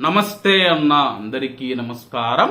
నమస్తే అన్న అందరికీ నమస్కారం.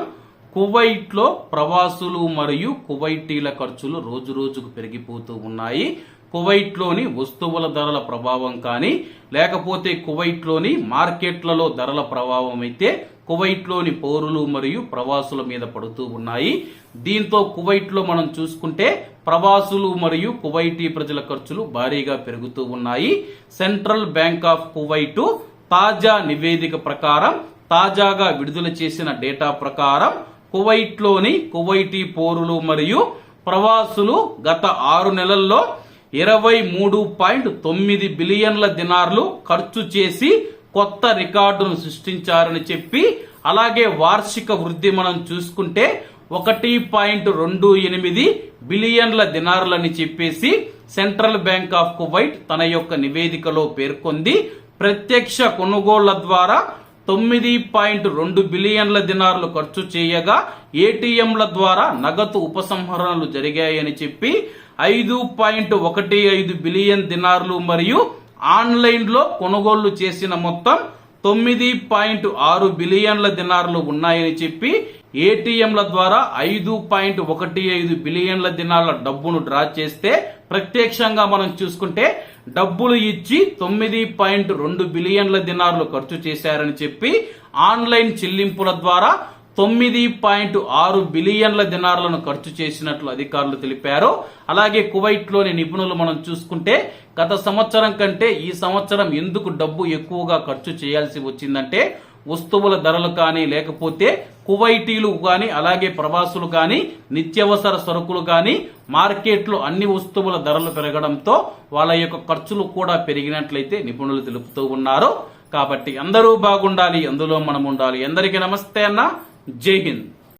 కువైట్లో ప్రవాసులు మరియు కువైటీల ఖర్చులు రోజు రోజుకు పెరిగిపోతూ ఉన్నాయి. కువైట్లోని వస్తువుల ధరల ప్రభావం కానీ లేకపోతే కువైట్లోని మార్కెట్లలో ధరల ప్రభావం అయితే కువైట్లోని పౌరులు మరియు ప్రవాసుల మీద పడుతూ ఉన్నాయి. దీంతో కువైట్లో మనం చూసుకుంటే ప్రవాసులు మరియు కువైటీ ప్రజల ఖర్చులు భారీగా పెరుగుతూ ఉన్నాయి. సెంట్రల్ బ్యాంక్ ఆఫ్ కువైటు తాజా నివేదిక ప్రకారం తాజాగా విడుదల చేసిన డేటా ప్రకారం కువైట్లోని కువైటీ పోరులు మరియు ప్రవాసులు గత ఆరు నెలల్లో ఇరవై మూడు పాయింట్ తొమ్మిది బిలియన్ల దినార్లు ఖర్చు చేసి కొత్త రికార్డును సృష్టించారని చెప్పి అలాగే వార్షిక వృద్ధి మనం చూసుకుంటే ఒకటి పాయింట్ రెండు ఎనిమిది బిలియన్ల దినార్లని చెప్పేసి సెంట్రల్ బ్యాంక్ ఆఫ్ కువైట్ తన యొక్క నివేదికలో పేర్కొంది. ప్రత్యక్ష కొనుగోళ్ళ ద్వారా తొమ్మిది పాయింట్ రెండు బిలియన్ల దినార్లు ఖర్చు చేయగా ఏటీఎంల ద్వారా నగదు ఉపసంహరణలు జరిగాయని చెప్పి ఐదు పాయింట్ ఒకటి ఐదు బిలియన్ దినార్లు మరియు ఆన్లైన్లో కొనుగోళ్ళు చేసిన మొత్తం తొమ్మిది పాయింట్ ఆరు బిలియన్ల దినార్లు ఉన్నాయని చెప్పి ఏటీఎంల ద్వారా ఐదు పాయింట్ ఒకటి ఐదు బిలియన్ల దినాల డబ్బును డ్రా చేస్తే ప్రత్యక్షంగా మనం చూసుకుంటే డబ్బులు ఇచ్చి తొమ్మిది పాయింట్ రెండు బిలియన్ల దినార్లు ఖర్చు చేశారని చెప్పి ఆన్లైన్ చెల్లింపుల ద్వారా తొమ్మిది పాయింట్ ఆరు బిలియన్ల దినార్లను ఖర్చు చేసినట్లు అధికారులు తెలిపారు. అలాగే కువైట్లోని నిపుణులు మనం చూసుకుంటే గత సంవత్సరం కంటే ఈ సంవత్సరం ఎందుకు డబ్బు ఎక్కువగా ఖర్చు చేయాల్సి వచ్చిందంటే వస్తువుల ధరలు కానీ లేకపోతే కువైటీలు కానీ అలాగే ప్రవాసులు కానీ నిత్యావసర సరుకులు కానీ మార్కెట్లో అన్ని వస్తువుల ధరలు పెరగడంతో వాళ్ళ యొక్క ఖర్చులు కూడా పెరిగినట్లయితే నిపుణులు తెలుపుతూ ఉన్నారు. కాబట్టి అందరూ బాగుండాలి అందులో మనం ఉండాలి. అందరికీ నమస్తే అన్న. जय हिंद।